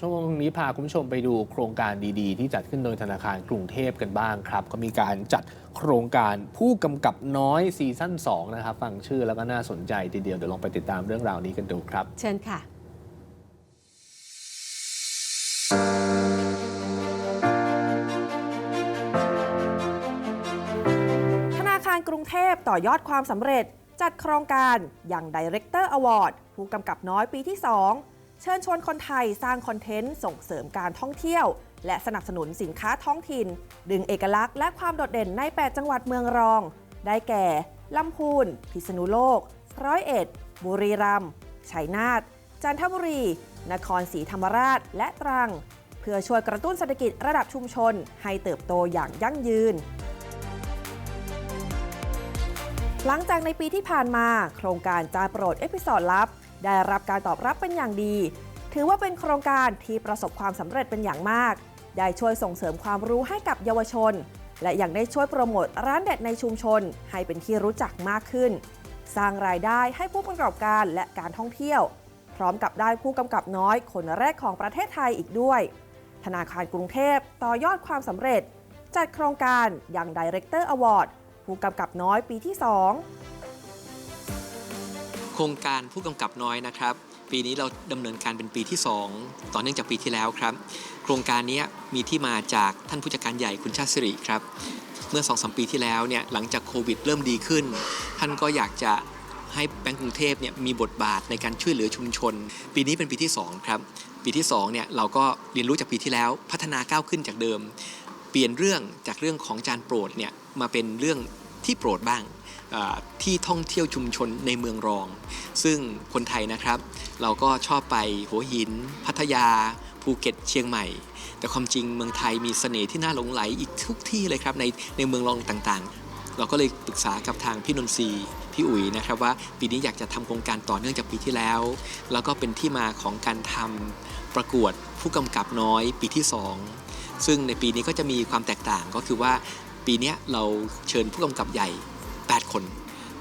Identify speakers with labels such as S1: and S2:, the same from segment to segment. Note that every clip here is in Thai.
S1: ช่วงนี้พาคุณผู้ชมไปดูโครงการดีๆ ที่จัดขึ้นโดยธนาคารกรุงเทพกันบ้างครับ ก็มีการจัดโครงการผู้กำกับน้อยซีซั่น2นะครับฟังชื่อแล้วก็น่าสนใจทีเดียว เดี๋ยวลองไปติดตามเรื่องราวนี้กันดูครับ
S2: เชิญค่ะธนาคารกรุงเทพต่อยอดความสำเร็จ จัดโครงการอย่าง Director Award ผู้กำกับน้อยปีที่ 2 เชิญชวนคนไทยสร้างคอนเทนต์ส่งเสริมการท่องเที่ยว และสนับสนุนสินค้าท้องถิ่น ดึงเอกลักษณ์และความโดดเด่นใน 8 จังหวัดเมืองรอง ได้แก่ ลำพูน พิษณุโลก ร้อยเอ็ด บุรีรัมย์ ชัยนาท จันทบุรี นครศรีธรรมราช และตรัง เพื่อช่วยกระตุ้นเศรษฐกิจระดับชุมชน ให้เติบโตอย่างยั่งยืนหลังจากในปีที่ผ่านมา โครงการจานโปรดเอพิซอดลับ ได้รับการตอบรับเป็นอย่างดี ถือว่าเป็นโครงการที่ประสบความสำเร็จเป็นอย่างมาก ได้ช่วยส่งเสริมความรู้ให้กับเยาวชน และยังได้ช่วยโปรโมทร้านเด็ดในชุมชน ให้เป็นที่รู้จักมากขึ้น สร้างรายได้ให้ผู้ประกอบการและการท่องเที่ยว พร้อมกับได้ผู้กำกับน้อยคนแรกของประเทศไทยอีกด้วย ธนาคารกรุงเทพต่อยอดความสำเร็จ จัดโครงการอย่าง Director Award ผู้กำกับน้อยปีที่ 2
S3: โครงการผู้กำกับน้อยนะครับ ปีนี้เราดำเนินการเป็นปีที่ 2 ต่อเนื่องจากปีที่แล้วครับ โครงการนี้มีที่มาจากท่านผู้จัดการใหญ่คุณชาติสิริครับ เมื่อ2อสปีที่แล้วเนี่ยหลังจากโควิดเริ่มดีขึ้น ท่านก็อยากจะให้แบงก์กรุงเทพเนี่ยมีบทบาทในการช่วยเหลือชุมชน ปีนี้เป็นปีที่ 2 ครับ ปีที่2เนี่ยเราก็เรียนรู้จากปีที่แล้วพัฒนาก้าวขึ้นจากเดิม เปลี่ยนเรื่องจากเรื่องของจานโปรดเนี่ยมาเป็นเรื่องที่โปรดบ้าง ที่ท่องเที่ยวชุมชนในเมืองรอง ซึ่งคนไทยนะครับ เราก็ชอบไปหัวหิน พัทยา ภูเก็ตเชียงใหม่ แต่ความจริงเมืองไทยมีเสน่ห์ที่น่าหลงไหลอีกทุกที่เลยครับในในเมืองรองต่างๆ เราก็เลยปรึกษากับทางพี่นนทรีพี่อุ๋ยนะครับว่าปีนี้อยากจะทำโครงการต่อเนื่องจากปีที่แล้ว แล้วก็เป็นที่มาของการทำประกวดผู้กำกับน้อยปีที่ 2 ซึ่งในปีนี้ก็จะมีความแตกต่างก็คือว่าปีนี้เราเชิญผู้กำกับใหญ่ 8 คน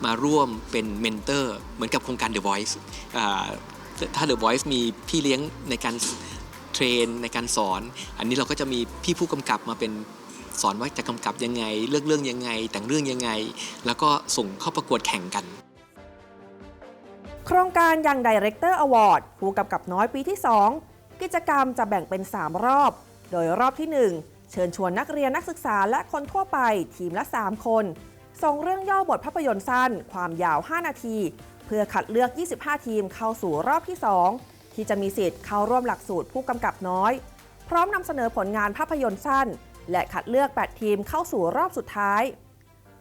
S3: มาร่วมเป็นเมนเตอร์เหมือนกับโครงการ The Voice ถ้า The Voice มีพี่เลี้ยงในการเทรนในการสอน อันนี้เราก็จะมีพี่ผู้กำกับมาเป็นสอนว่าจะกำกับยังไง เลือกเรื่องยังไง แต่งเรื่องยังไง แล้วก็ส่งเข้าประกวดแข่งกัน
S2: โครงการยัง Director Award ผู้กำกับน้อยปีที่ 2 กิจกรรมจะแบ่งเป็น 3 รอบ โดยรอบที่ 1 เชิญชวนนักเรียนนักศึกษาและคนทั่วไปทีมละ 3 คน ส่งเรื่องย่อบทภาพยนตร์สั้น ความยาว 5 นาที เพื่อคัดเลือก 25 ทีมเข้าสู่รอบที่ 2 ที่จะมีสิทธิ์เข้าร่วมหลักสูตรผู้กำกับน้อย พร้อมนำเสนอผลงานภาพยนตร์สั้น และคัดเลือก 8 ทีมเข้าสู่รอบสุดท้าย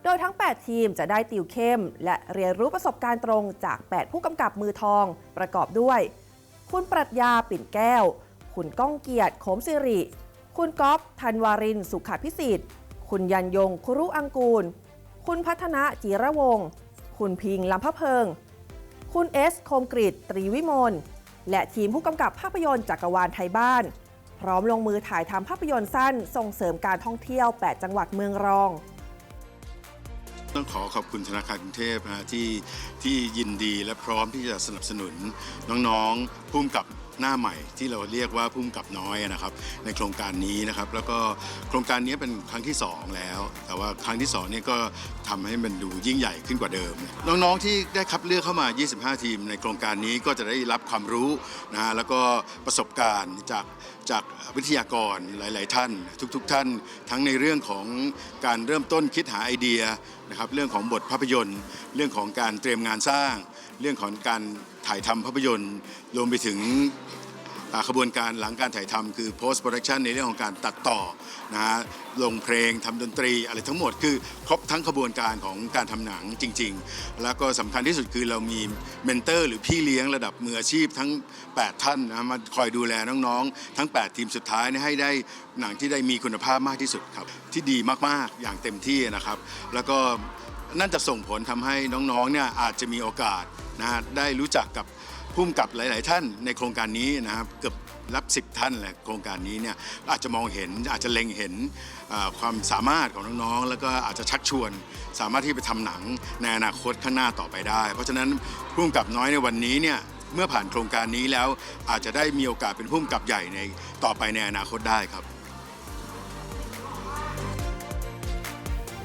S2: โดยทั้ง 8 ทีมจะได้ติวเข้ม และเรียนรู้ประสบการณ์ตรงจาก 8 ผู้กำกับมือทอง ประกอบด้วย คุณปรัชญาปิ่นแก้ว คุณก้องเกียรติโขมสิริ คุณก๊อฟธันวาริน สุขพิสิทธิ์ คุณยันยงคุรุอังกูล คุณพัฒนะจีระวงศ์คุณพิงลำพะเพิง คุณเอส โคมกริตตรีวิมล และทีมผู้กำกับภาพยนตร์จักรวาลไทยบ้าน พร้อมลงมือถ่ายทำภาพยนตร์สั้น ส่งเสริมการท่องเที่ยว 8 จังหวัดเมืองรอง
S4: ต้องขอขอบคุณธนาคารกรุงเทพนะฮะที่ที่ยินดีและพร้อมที่จะสนับสนุนน้องๆพุ่มกับหน้าใหม่ที่เราเรียกว่าพุ่มกับน้อยนะครับ ในโครงการนี้นะครับ แล้วก็โครงการนี้เป็นครั้งที่ 2 แล้ว แต่ว่าครั้งที่2นี่ก็ทำให้มันดูยิ่งใหญ่ขึ้นกว่าเดิม น้องๆที่ได้คัดเลือกเข้ามา 25 ทีม ในโครงการนี้ก็จะได้รับความรู้นะฮะแล้วก็ประสบการณ์จากจากวิทยากรหลาย ๆ ท่าน ทุกๆท่าน ทั้งในเรื่องของการเริ่มต้นคิดหาไอเดียนะครับเรื่องของบทภาพยนตร์ เรื่องของการเตรียมงานสร้าง เรื่องของการ ถ่ายทำภาพยนตร์ รวมไปถึงขบวนการหลังการถ่ายทำคือ post production ในเรื่องของการตัดต่อนะฮะลงเพลงทำดนตรีอะไรทั้งหมดคือครบทั้งขบวนการของการทำหนังจริง ๆ แล้วก็สำคัญที่สุดคือเรามีเมนเตอร์หรือพี่เลี้ยงระดับมืออาชีพทั้ง 8 ท่านนะมาคอยดูแลน้องๆ ทั้ง 8 ทีมสุดท้ายเนยให้ได้หนังที่ได้มีคุณภาพมากที่สุดครับ ที่ดีมากๆอย่างเต็มที่นะครับ แล้วก็นั่นจะส่งผลทำให้น้องๆเนี่ยอาจจะมีโอกาส นะฮะได้รู้จักกับพุ่มกับหลาย ๆ ท่านในโครงการนี้นะครับเกือบรับ10ท่านแหละโครงการนี้เนี่ยอาจจะมองเห็นอาจจะเล็งเห็นอ่าความสามารถของน้อง ๆ แล้วก็อาจจะชักชวน สามารถที่ไปทำหนังในอนาคตข้างหน้าต่อไปได้ เพราะฉะนั้นพุ่มกับน้อยในวันนี้เนี่ยเมื่อผ่านโครงการนี้แล้วอาจจะได้มีโอกาสเป็นผู้กำกับใหญ่ในต่อไปในอนาคตได้ครับ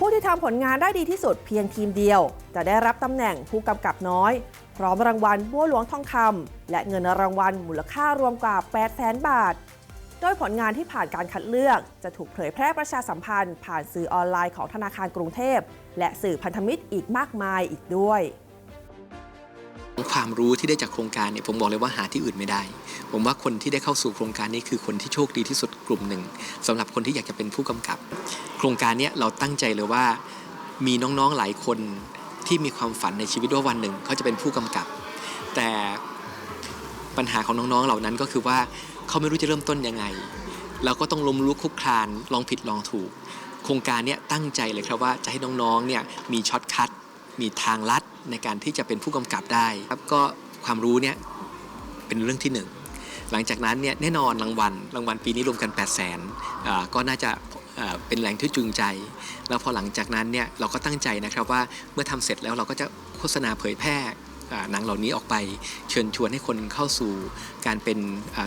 S2: ผู้ที่ทำผลงานได้ดีที่สุดเพียงทีมเดียว จะได้รับตำแหน่งผู้กำกับน้อย พร้อมรางวัลบัวหลวงทองคำและเงินรางวัลมูลค่ารวมกว่า 8 0 0แสนบาท โดยผลงานที่ผ่านการคัดเลือก จะถูกเผยแพร่ประชาสัมพันธ์ ผ่านสื่อออนไลน์ของธนาคารกรุงเทพ และสื่อพันธมิตรอีกมากมายอีกด้วย
S3: ความรู้ที่ได้จากโครงการเนี่ยผมบอกเลยว่าหาที่อื่นไม่ได้ ผมว่าคนที่ได้เข้าสู่โครงการนี้คือคนที่โชคดีที่สุดกลุ่มหนึ่งสำหรับคนที่อยากจะเป็นผู้กำกับ โครงการเนี้ยเราตั้งใจเลยว่ามีน้องๆหลายคนที่มีความฝันในชีวิตว่าวันหนึ่งเขาจะเป็นผู้กำกับ แต่ปัญหาของน้องๆเหล่านั้นก็คือว่าเขาไม่รู้จะเริ่มต้นยังไง เราก็ต้องล้มลุกคลุกคลานลองผิดลองถูก โครงการเนี้ยตั้งใจเลยครับว่าจะให้น้องๆเนี่ยมีช็อตคัท มีทางลัดในการที่จะเป็นผู้กำกับได้ครับก็ความรู้เนี่ยเป็นเรื่องที่หนึ่งหลังจากนั้นเนี่ยแน่นอนรางวัลรางวัลปีนี้รวมกัน 8 0 0 0 0นก็น่าจะเป็นแรงที่จูงใจ แล้วพอหลังจากนั้นเนี่ยเราก็ตั้งใจนะครับว่าเมื่อทำเสร็จแล้วเราก็จะโฆษณาเผยแพร่หนังเหล่านี้ออกไปเชิญชวนให้คนเข้าสู่การเป็น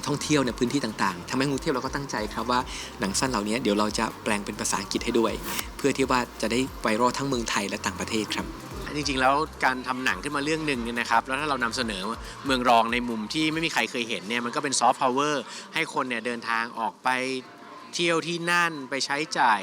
S3: ท่องเที่ยวในพื้นที่ต่างๆทำให้กรุงเทพเราก็ตั้งใจครับว่าหนังสั้นเหล่านี้เดี๋ยวเราจะแปลงเป็นภาษาอังกฤษให้ด้วย เพื่อที่ว่าจะได้ไวรัลทั้งเมืองไทยและต่างประเทศครับ
S5: จริงๆ แล้วการทำหนังขึ้นมาเรื่องหนึ่งเนี่ยนะครับแล้วถ้าเรานำเสนอเมืองรองในมุมที่ไม่มีใครเคยเห็นเนี่ยมันก็เป็นซอฟต์พาวเวอร์ให้คนเนี่ยเดินทางออกไป เที่ยวที่นั่นไปใช้จ่าย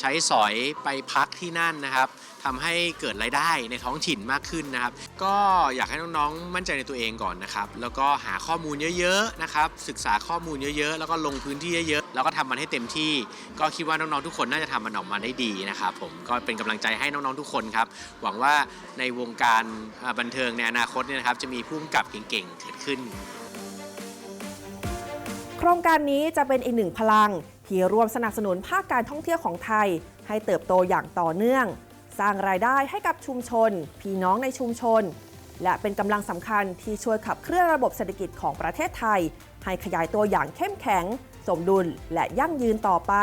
S5: ใช้สอยไปพักที่นั่นนะครับทำให้เกิดรายได้ในท้องถิ่นมากขึ้นนะครับ ก็อยากให้น้องๆมั่นใจในตัวเองก่อนนะครับ แล้วก็หาข้อมูลเยอะๆนะครับ ศึกษาข้อมูลเยอะๆ แล้วก็ลงพื้นที่เยอะๆ แล้วก็ทำมันให้เต็มที่ ก็คิดว่าน้องๆทุกคนน่าจะทำมันออกมาได้ดีนะครับผมก็เป็นกำลังใจให้น้องๆทุกคนครับ หวังว่าในวงการบันเทิงในอนาคตเนี่ยนะครับ จะมีผู้กำกับเก่งๆเกิดขึ้น
S2: โครงการนี้จะเป็นอีกหนึ่งพลัง ที่ร่วมสนับสนุนภาคการท่องเที่ยวของไทย ให้เติบโตอย่างต่อเนื่อง สร้างรายได้ให้กับชุมชน พี่น้องในชุมชน และเป็นกำลังสำคัญที่ช่วยขับเคลื่อนระบบเศรษฐกิจของประเทศไทย ให้ขยายตัวอย่างเข้มแข็ง สมดุลและยั่งยืนต่อไป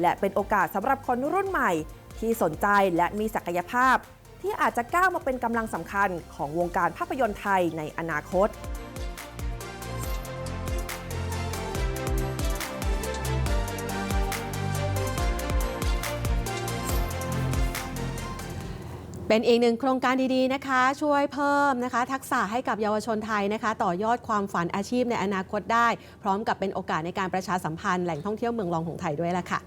S2: และเป็นโอกาสสำหรับคนรุ่นใหม่ ที่สนใจและมีศักยภาพ ที่อาจจะก้าวมาเป็นกำลังสำคัญของวงการภาพยนตร์ไทยในอนาคต
S6: เป็นอีกหนึ่งโครงการดีๆนะคะ ช่วยเพิ่มนะคะ ทักษะให้กับเยาวชนไทยนะคะ ต่อยอดความฝันอาชีพในอนาคตได้ พร้อมกับเป็นโอกาสในการประชาสัมพันธ์แหล่งท่องเที่ยวเมืองรองของไทยด้วยล่ะค่ะ